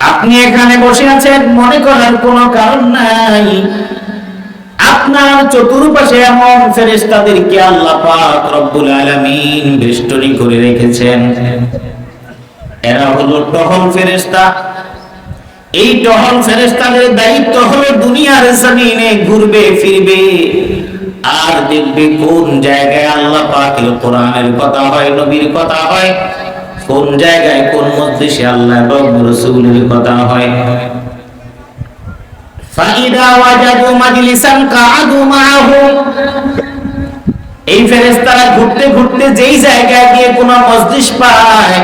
আপনি এখানে বসে আছেন, মনে করার কোনো কারণ নাই। আপনার চতুর্পাশে এমন ফেরেশতাদেরকে আল্লাহ পাক রব্বুল আলামিন বেষ্টনী করে রেখেছেন। এরা হলো টহল ফেরেশতা। এই টহল ফেরেশতাদের দায়িত্ব হলো দুনিয়ার জমিনে ঘুরবে, ফিরবে। আর দেখবে কোন জায়গায় আল্লাহ পাকের কোরআনের কথা হয়, নবীর কথা হয়। কোন জায়গায়, কোন মজলিসে আল্লাহ রাসূলের কথা হয়। এই ফেরেশতারা ঘুরতে ঘুরতে যেই জায়গায় গিয়ে কোন মজলিস পায়,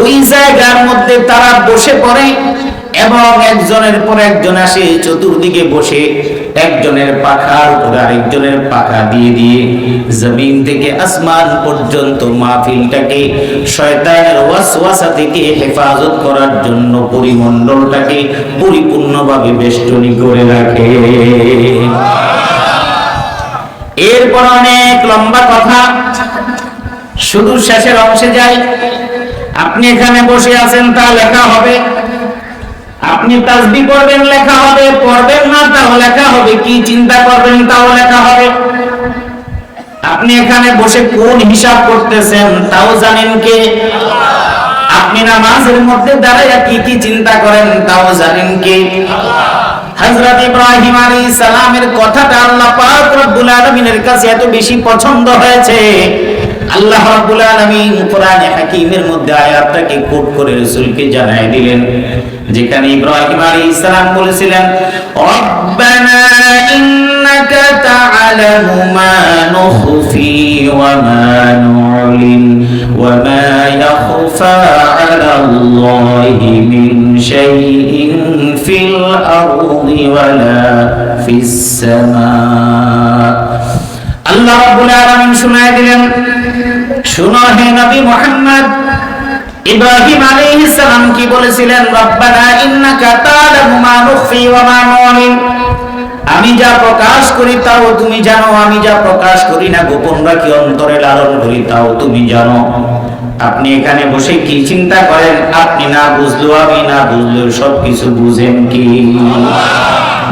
ওই জায়গার মধ্যে তারা বসে পড়ে। এবং একজনের পর একজন আসে, চতুর্দিকে বসে একজনের পাখার উপর আরেকজনের পাখা দিয়ে দিয়ে জমিন থেকে আসমান পর্যন্ত মাহফিলটাকে, শয়তানের ওয়াসওয়াসা থেকে হেফাজত করার জন্য পরিমণ্ডলটাকে পরিপূর্ণভাবে বেষ্টনী করে রাখে। এরপর অনেক লম্বা কথা। শুধু শেষের অংশে যাই। আপনি এখানে বসে আছেন, তা লেখা হবে। আপনি তাসবি করবেন লেখা হবে। পড়বেন না, তাও লেখা হবে। কি চিন্তা করবেন, তাও লেখা হবে। আপনি এখানে বসে কোন হিসাব করতেছেন, তাও জানেন কে? আপনি নামাজের মধ্যে দাঁড়াইয়া কি কি চিন্তা করেন, তাও জানেন কে? হযরত ইব্রাহিম আলাইহিস সালামের কথাটা আল্লাহ পাক রব্বুল আলামিনের কাছে এত বেশি পছন্দ হয়েছে। আল্লাহ রাব্বুল আলামিন কোরআনে হাকীমের মধ্যে আয়াতটাকে কোট করে রাসূলকে জানাই দিলেন, যেখানে ইব্রাহিম আলাইহিস সালাম বলেছিলেন, রব্বানা ইন্নাকা তা'লামু মা নুখফি ওয়া মা নু'লিন ওয়া মা ইয়াখফা 'আলা আল্লাহি মিন শাইইন ফিল আরদি ওয়ালা ফিস সামা। আল্লাহ রাব্বুল আলামিন শুনায় দিলেন, শুনো হে নবী মুহাম্মদ, ইব্রাহিম আলাইহিস সালাম কি বলেছিলেন? রব্বানা ইন্নাকা তা'লামু মা নুখফি ওয়া মা নু'লিন আমি যা প্রকাশ করি তাও তুমি জানো, আমি যা প্রকাশ করি না গোপন রাখি, অন্তরে লালন করি তাও তুমি জানো। আপনি এখানে বসে কি চিন্তা করেন? আপনি না বুঝলো আমি না বুঝলো সবকিছু বুঝেন কি?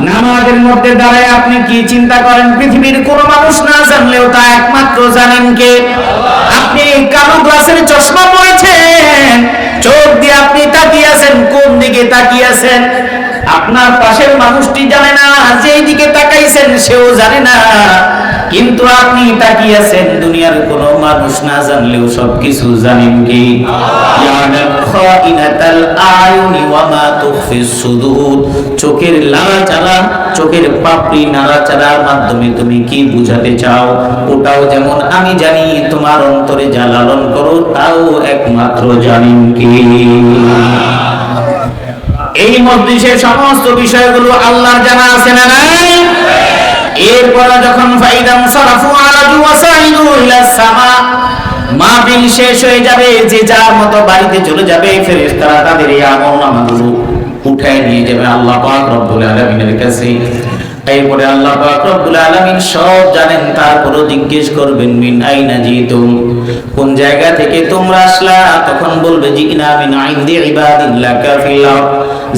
নামাজের মধ্যে দাঁড়ায় আপনি কি চিন্তা করেন? পৃথিবীর কোন মানুষ না জানলেও তা একমাত্র জানেন কে? আপনার পাশের মানুষটি জানে না, যেই দিকে তাকাইছেন সেও জানে না। কিন্তু আপনি তাকিয়ে আছেন দুনিয়ার কোন মানুষ না জানলেও সবকিছু জানেন কি? চোখের লাড়াচাড়া চোখের পাপড়ি মাধ্যমে তুমি কি বুঝাতে চাও? ওটাও যেমন আমি জানি, তোমার অন্তরে যা লালন করো, তাও একমাত্র জানেন কি? এই মজলিসে সমস্ত বিষয়গুলো আল্লাহর জানা আছে না নাই? এরপর যখন ফাইদাম সারাফু আলাদু ওয়াসাইদু ইলা সামা, মাহফিল শেষ হয়ে যাবে, যে যার মতো বাড়িতে চলে যাবে, ফেরেশতারা তাদের এই আমল নামাগুলো উঠায় নিয়ে যাবে আল্লাহ পাক রব্বুল আলামিনের কাছে। এরপরে আল্লাহ রব্বুল আলামিন সব জানেন, তারপরও জিজ্ঞেস করবেন, মিন আইনা জিতুম? কোন জায়গা থেকে তোমরা আসলা? তখন বলবে, জিনা মিন আইন্দি ইবাদিল্লাহ কাফিল। আরদ।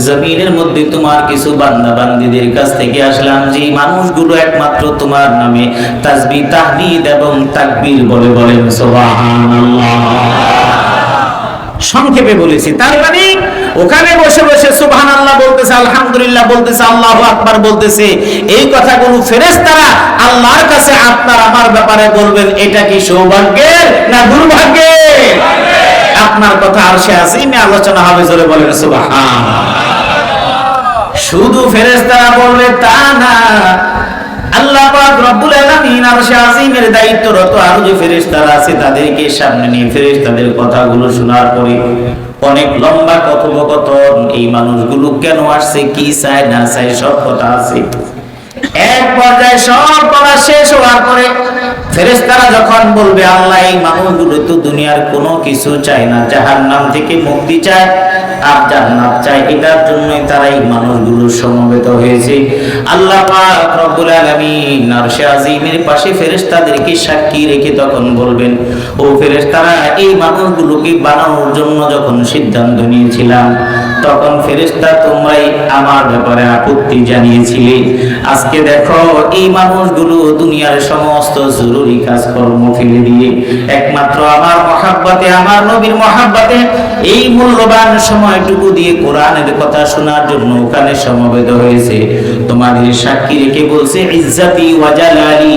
জমিনের মধ্যে তোমার কিছু বান্দা বান্দীদের কাছ থেকে আসলাম, যে মানুষগুলো একমাত্র তোমার নামে তাসবিহ তাহমিদ এবং তাকবীর বলে বলেন, সুবহানাল্লাহ। সংক্ষেপে বলেছি। তার মানে ওখানে বসে বসে সুবহান আল্লাহ বলতেছে, আলহামদুলিল্লাহ বলতেছে, আল্লাহ আকবার বলতেছে। এই কথাগুলো ফেরেশতারা আল্লাহর কাছে আপনার আমার ব্যাপারে বলবেন, এটা কি সৌভাগ্যের না দুর্ভাগ্যের? আপনার কথা আর সে আসিমে আলোচনা হবে, জোরে বলেন সুবহান শুধু ফেরেশতারা বলবে তা না আল্লাহ পাক রব্বুল আলামিন আরশে দায়িত্বরত আরও যে ফেরেশতারা আছে, তাদেরকে সামনে নিয়ে ফেরেশতাদের কথাগুলো শোনার পরে অনেক লম্বা কথোপকথন, এই মানুষগুলো কেন আসছে, কি চায়, না চায়, সব কথা আছে। এক পর্যায়ে সব কথা শেষ হওয়ার পরে ফেরেশতারা যখন বলবে, আল্লাহ, এই মানুষগুলো তো দুনিয়ার কোনো কিছু চায় না, জাহান্নাম থেকে মুক্তি চায় আর জান্নাত চায় এটার জন্যই তারা এই মানুষগুলো সমবেত হয়েছে। আল্লাহ পাক রব্বুল আলামিন আরশে আজিমের পাশে ফেরেশতাদেরকে সাক্ষী রেখে তখন বলবেন, ও ফেরেশতারা, এই মানুষগুলোকে বানানোর জন্য যখন সিদ্ধান্ত নিয়েছিলাম তখন ফেরেশতা তোমরাই আমার ব্যাপারে আপত্তি জানিয়েছিলে। আজকে দেখো, এই মানুষগুলো দুনিয়ার সমস্ত জরুরি কাজকর্ম ফেলে দিয়ে, একমাত্র আমার মহাব্বতে, আমার নবীর মহাব্বতে, এই মূল্যবান সময়টুকু দিয়ে কোরআনের কথা শোনার জন্য ওখানে সমবেত হয়েছে। তোমাদের সাক্ষী রেখে বলছে, ইজ্জাতি ওয়াজালালি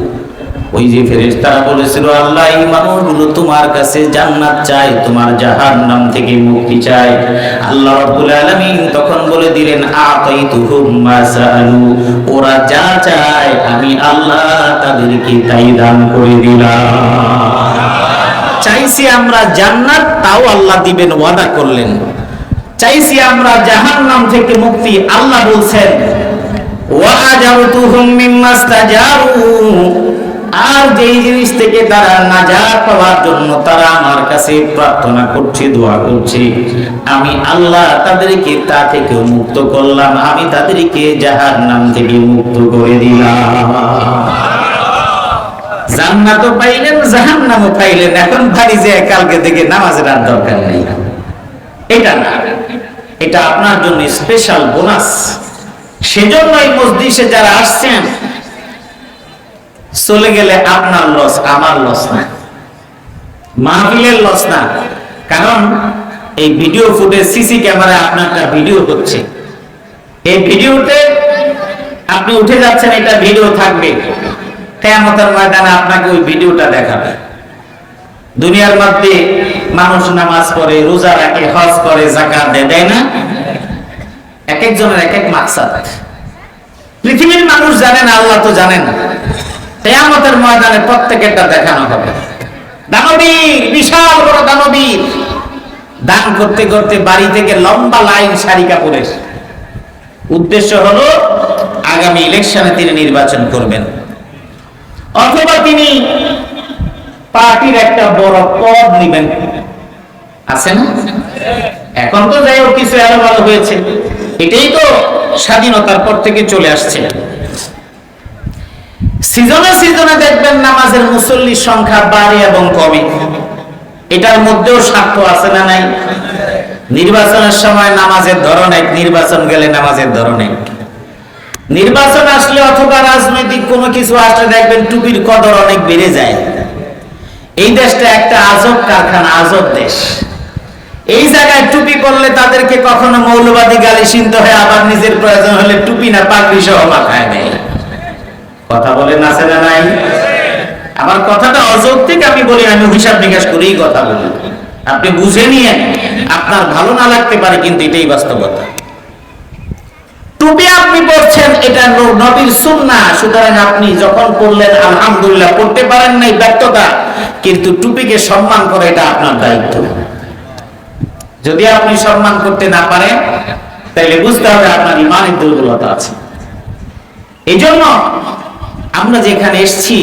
ওই যে ফেরেশতারা বলেছিল, আল্লাহ, এই মানুষগুলো তোমার কাছে জান্নাত চায়, তোমার জাহান্নাম থেকে মুক্তি চায়। আল্লাহ রাব্বুল আলামিন তখন বলে দিলেন, আতাইতুহুম মা ওরা যা চায়, আমি আল্লাহ তাদেরকে তাই দান করে দিলাম। চাইছি আমরা জান্নাত, তাও আল্লাহ দিবেন, ওয়াদা করলেন। চাইছি আমরা জাহান্নাম থেকে মুক্তি, আল্লাহ বলছেন ওয়াজারতুহুম মিম্মাস্তাজারু। আর যেই জিনিস থেকে তারা নাজাত পাওয়ার জন্য তারা আমার কাছে প্রার্থনা করছে, দোয়া করছে। আমি আল্লাহ তাদেরকে তা থেকে মুক্ত করলাম, আমি তাদেরকে জাহান্নাম থেকে মুক্ত করে দিলাম। জান্নাতও পাইলেন, জাহান্নামও পাইলেন। এখন বাড়ি যে কালকে থেকে নামাজের আর দরকার নেই। এটা না। এটা আপনার জন্য স্পেশাল বোনাস সেজন্য এই মসজিদে যারা আসছেন চলে গেলে আপনার লস, আমার লস না। মাহফিলের লস না। কারণ এই ভিডিও ফুটেজ, সিসি ক্যামেরায় আপনারটা ভিডিও হচ্ছে। এই ভিডিওতে আপনি উঠে যাচ্ছেন, এটা ভিডিও থাকবে। কেয়ামতের ময়দানে আপনাকে ওই ভিডিওটা দেখাবে। দুনিয়ার মধ্যে মানুষ নামাজ পড়ে, রোজা রাখে, হজ করে জাকাত দেয় দেয় না? এক একজনের এক এক মাকসাদ। পৃথিবীর মানুষ জানেন আল্লাহ তো জানেন। কেয়ামতের ময়দানে প্রত্যেকেরটা দেখানো হবে। দানবীর, বিশাল বড় দানবীর। দান করতে করতে বাড়ি থেকে লম্বা লাইন শাড়ি কাপড়ের উদ্দেশ্য হলো, আগামী ইলেকশনে তিনি নির্বাচন করবেন। অথবা তিনি পার্টির একটা বড় পদ নেবেন। আছে না? এখন তো যাই হোক, কিছু আলো ভালো হয়েছে। এটাই তো স্বাধীনতার পর থেকে চলে আসছে। সিজনে সিজনে দেখবেন নামাজের মুসল্লির সংখ্যা বাড়ে এবং কমে। এটার মধ্যেও স্বার্থ আছে না নাই? নির্বাচনের সময় নামাজের ধরন এক, নির্বাচন গেলে নামাজের ধরন এক। নির্বাচন আসলে অথবা রাজনৈতিক কোনো কিছু আসলে দেখবেন টুপির কদর অনেক বেড়ে যায়। এই দেশটা একটা আজব কারখানা, আজব দেশ। এই জায়গায় টুপি করলে তাদেরকে কখনো মৌলবাদী গালি শুনতে হয় আবার নিজের প্রয়োজন হলে টুপি না, পাগড়ি সহ মাথায় নেয় কথা বলেন আছে না নাই আমার কথাটা অযৌক্তিক আমি বলি, আমি হিসাব নিকাশ করেই কথা বলি। আপনি বুঝে নিয়ে আপনার ভালো না লাগতে পারে, কিন্তু এটাই বাস্তবতা। টুপি আপনি পড়ছেন এটা নবীর সুন্না। সুতরাং আপনি যখন পড়লেন, আলহামদুলিল্লাহ, পড়তে পারেন নাই ব্যর্থতা, কিন্তু টুপিকে সম্মান করে এটা আপনার দায়িত্ব। যদি আপনি সম্মান করতে না পারেন তাহলে বুঝতে হবে আপনার ইমানের দুর্বলতা আছে। এই জন্য আমরা যেখানে এসেছি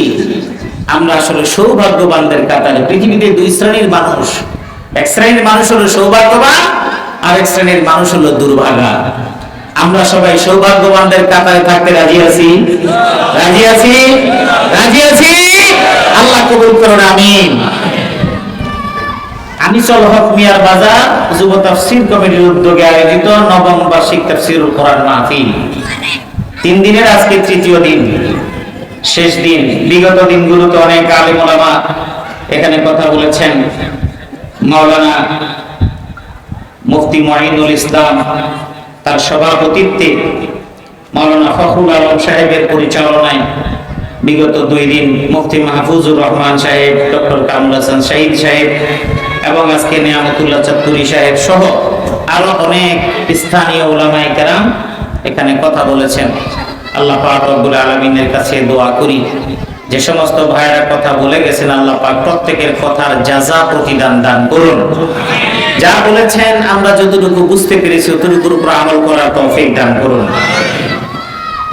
আমরা আসলে সৌভাগ্যবানদের কাতারে পৃথিবীতে দুই শ্রেণির মানুষ। এক শ্রেণির মানুষ হলো সৌভাগ্যবান, আর এক শ্রেণির মানুষ হলো দুর্ভাগা। আমরা সবাই সৌভাগ্যবানদের কাতারে থাকতে রাজি আছি? রাজি আছি? রাজি আছি? আল্লাহ কবুল করুন, আমিন। আনিসুল হক মিয়ার বাজার, যুব তাফসীর কমিটির উদ্যোগে আয়োজিত নবম বার্ষিক তাফসীরুল কোরআন মাহফিল। তিন দিনের আজকে তৃতীয় দিন। শেষ দিন, বিগত দিনগুলোতে অনেক আলেম ওলামা এখানে কথা বলেছেন। মাওলানা মুফতি মহিনুল ইসলাম, তার সভাপতিত্বে মাওলানা ফখরুল আলম সাহেবের পরিচালনায় বিগত দুই দিন মুফতি মাহফুজুর রহমান সাহেব, ডক্টর কামরুল হাসান শাহিদ সাহেব এবং আজকে নিয়ামতুল্লাহ চাতুরি সাহেব সহ আরও অনেক স্থানীয় ওলামাই কেরাম এখানে কথা বলেছেন। আল্লাহ পাক রব্বুল আলমিনের কাছে দোয়া করি। যে সমস্ত ভাইরা কথা বলে গেছেন, আল্লাহ পাক প্রত্যেকের কথার যাজা প্রতিদান দান করুন। যা বলেছেন, আমরা যতটুকু বুঝতে পেরেছি ততটুকুর উপর আমল করার তৌফিক দান করুন।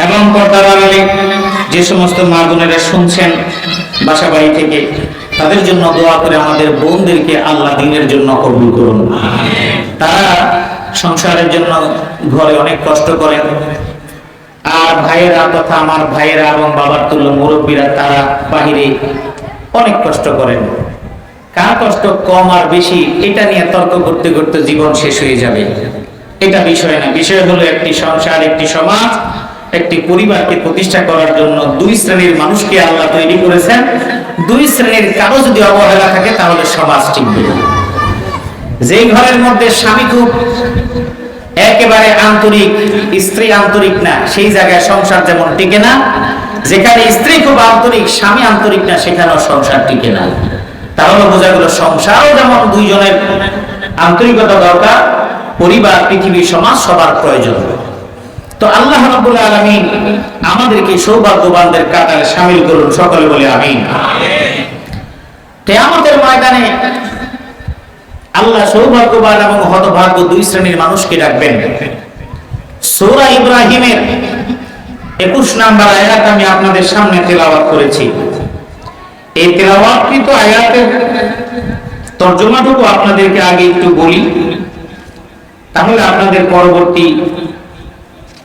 এবং পর্দার যে সমস্ত মা বোনেরা শুনছেন বাসা বাড়ি থেকে, তাদের জন্য দোয়া করে আমাদের বোনদেরকে আল্লাহ দিনের জন্য কবুল করুন। তারা সংসারের জন্য ঘরে অনেক কষ্ট করেন আর ভাইয়েরা তথা আমার ভাইয়েরা এবং বাবার তুল্য মুরব্বীরা, তারা বাহিরে অনেক কষ্ট করেন। কার কষ্ট? কম আর বেশি, এটা নিয়ে তর্ক করতে করতে জীবন শেষ হয়ে যাবে। এটা বিষয় না। বিষয় হলো একটি সংসার, একটি সমাজ, একটি পরিবারকে প্রতিষ্ঠা করার জন্য দুই শ্রেণির মানুষকে আল্লাহ তৈরি করেছেন। দুই শ্রেণির কারও যদি অবহেলা থাকে, তাহলে সমাজ টিকবে। যেই ঘরের মধ্যে স্বামী খুব একেবারে আন্তরিক স্ত্রী আন্তরিক না সেই জায়গায় সংসার যেমন টিকে না যেখানে স্ত্রী খুব আন্তরিক স্বামী আন্তরিক না সেখানেও সংসার টিকে না। তাহলে বোঝা গেল সংসারও যেমন দুইজনের আন্তরিকতা দরকার পরিবার পৃথিবী সমাজ সবার প্রয়োজন। তো আল্লাহ রাব্বুল আলামিন আমাদেরকে সৌভাগ্যবানদের কাতারে শামিল করুন সকলে বলে আমিন। কিয়ামতের ময়দানে আল্লাহ সৌভাগ্যবান এবং হতভাগ্য দুই শ্রেণির মানুষকে ডাকবেন। সূরা ইব্রাহিমের একুশ নাম্বার আয়াত আমি আপনাদের সামনে তেলাওয়াত করেছি। এই তেলাওয়াতকৃত আয়াতের তর্জমাটুকু আপনাদেরকে আগে একটু বলি। তাহলে আপনাদের পরবর্তী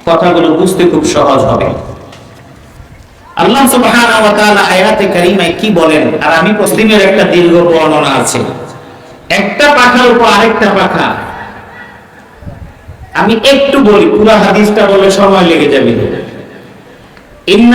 কথাগুলো বুঝতে খুব সহজ হবে। আল্লাহ সুবহানাহু ওয়া তাআলা আয়াতে কারিমায় কি বলেন? আর আমি পশ্চিমের একটা দীর্ঘ বর্ণনা আছে। একটা পাখার উপর আরেকটা পাখা। আমি একটু বলি, পুরো হাদিসটা বলে সময় লেগে যাবে। إن